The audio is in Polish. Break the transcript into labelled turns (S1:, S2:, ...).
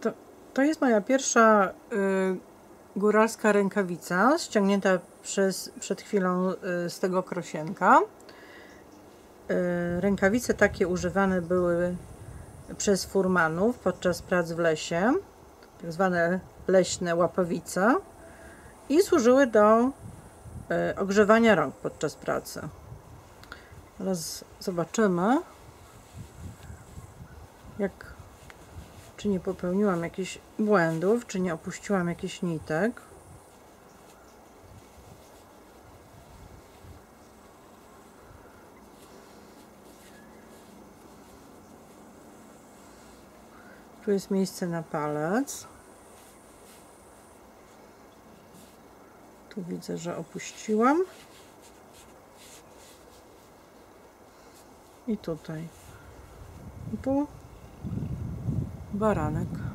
S1: To, to jest moja pierwsza y, góralska rękawica, ściągnięta przez, przed chwilą y, z tego krosienka. Y, rękawice takie używane były przez furmanów podczas prac w lesie, tak zwane leśne łapawice i służyły do y, ogrzewania rąk podczas pracy. Teraz zobaczymy, jak czy nie popełniłam jakichś błędów, czy nie opuściłam jakichś nitek. Tu jest miejsce na palec. Tu widzę, że opuściłam. I tutaj. Tu baranek.